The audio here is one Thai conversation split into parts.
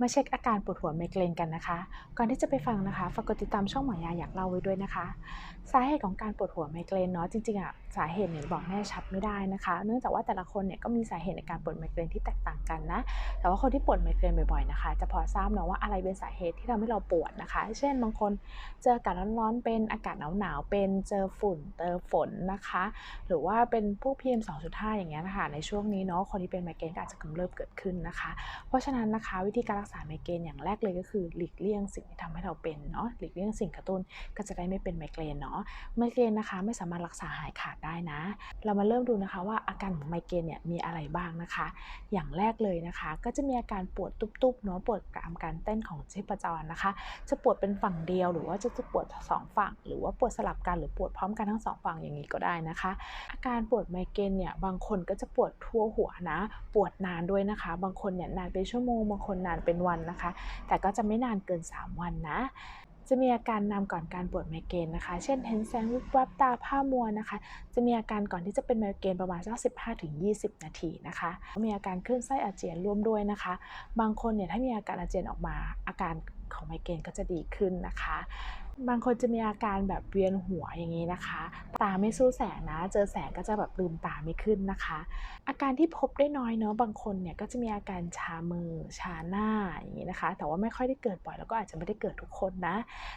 มาเช็คอาการปวดหัวไมเกรนกันนะคะ ก่อนที่จะไปฟังนะคะฝากกดติดตามช่องหมอยาอยากเล่าไว้ด้วยนะคะ สาเหตุของการปวดหัวไมเกรนเนาะจริงๆอะสาเหตุเนี่ยบอกแน่ชัดไม่ได้นะคะ เนื่องจากว่าแต่ละคนเนี่ยก็มีสาเหตุในการปวดไมเกรนที่แตกต่างกันนะแต่ว่าคนที่ปวดไมเกรนบ่อยๆนะคะ จะพอทราบเนาะว่าอะไรเป็นสาเหตุที่ทำให้เราปวดนะคะ เช่นบางคนเจออากาศร้อนๆเป็นอากาศหนาวๆเป็นเจอฝุ่นเจอฝนนะคะ หรือว่าเป็นพวก PM 2.5องจุดห้าอย่างเงี้ยนะคะในช่วงนี้เนาะคนที่เป็นไมเกรนก็อาจจะกำเริบเกิดขึ้นนะคะ เพราะฉะนั้นนะคะวิธีการษาไมเกรนอย่างแรกเลยก็คือ หลีกเลี่ยงสิ่งที่ทำให้เราเป็นเนาะหลีกเลี่ยงสิ่งกระตุ้นก็จะได้ไม่เป็นไมเกรนเนาะไมเกรนนะคะไม่สามารถรักษาหายขาดได้นะ เรามาเริ่มดูนะคะว่าอาการของไมเกรนเนี่ยมีอะไรบ้างนะคะ อย่างแรกเลยนะคะ ก็จะมีอาการปวดตุบๆเนาะปวดตามการเต้นของชีพจรนะคะ จะปวดเป็นฝั่งเดียวหรือว่าจะปวด2ฝั่ง หรือว่าปวดสลับกันหรือปวดพร้อมกันทั้ง2ฝั่งอย่างงี้ก็ได้นะคะ อาการปวดไมเกรนเนี่ยบางคนก็จะปวดทั่วหัวนะ ปวดนานด้วยนะคะ บางคนเนี่ยนานเป็นชั่วโมงบางคนนานเป็นวันนะคะ แต่ก็จะไม่นานเกิน 3 วันนะ จะมีอาการนำก่อนการปวดไมเกรนนะคะ เช่นเห็นแสงวิบวับตาผ้ามัวนะคะ จะมีอาการก่อนที่จะเป็นไมเกรนประมาณสัก15-20 นาทีนะคะ มีอาการคลื่นไส้อาเจียนร่วมด้วยนะคะ บางคนเนี่ยถ้ามีอาการอาเจียนออกมาอาการของไมเกรนก็จะดีขึ้นนะคะ บางคนจะมีอาการแบบเวียนหัวอย่างงี้นะคะ ตาไม่สู้แสงนะ เจอแสงก็จะแบบลืมตาไม่ขึ้นนะคะ อาการที่พบได้น้อยเนาะบางคนเนี่ยก็จะมีอาการชามือชาหน้าอย่างงี้นะคะ แต่ว่าไม่ค่อยได้เกิดบ่อยแล้วก็อาจจะไม่ได้เกิดทุกคนนะ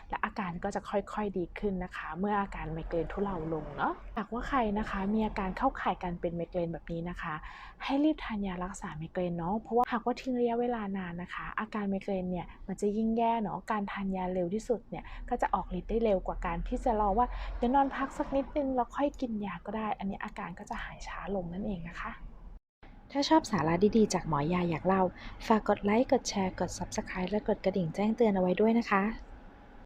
และอาการก็จะค่อยๆดีขึ้นนะคะ เมื่ออาการไมเกรนทุเลาลงเนาะหากว่าใครนะคะ มีอาการเข้าข่ายการเป็นไมเกรนแบบนี้นะคะ ให้รีบทานยารักษาไมเกรนเนาะเพราะว่าหากว่าทิ้งระยะเวลานานนะคะ อาการไมเกรนเนี่ยมันจะยิ่งแย่เนาะการทานยาเร็วที่สุดเนี่ยก็จะออกฤทธิ์ได้เร็วกว่าการที่จะรอว่าเดี๋ยวนอนพักสักนิดนึงแล้วค่อยกินยาก็ได้ อันนี้อาการก็จะหายช้าลงนั่นเองนะคะ ถ้าชอบสาระดีๆ จากหมอยาอยากเล่า ฝากกดไลค์ กดแชร์ กด Subscribe และกดกระดิ่งแจ้งเตือนเอาไว้ด้วยนะคะ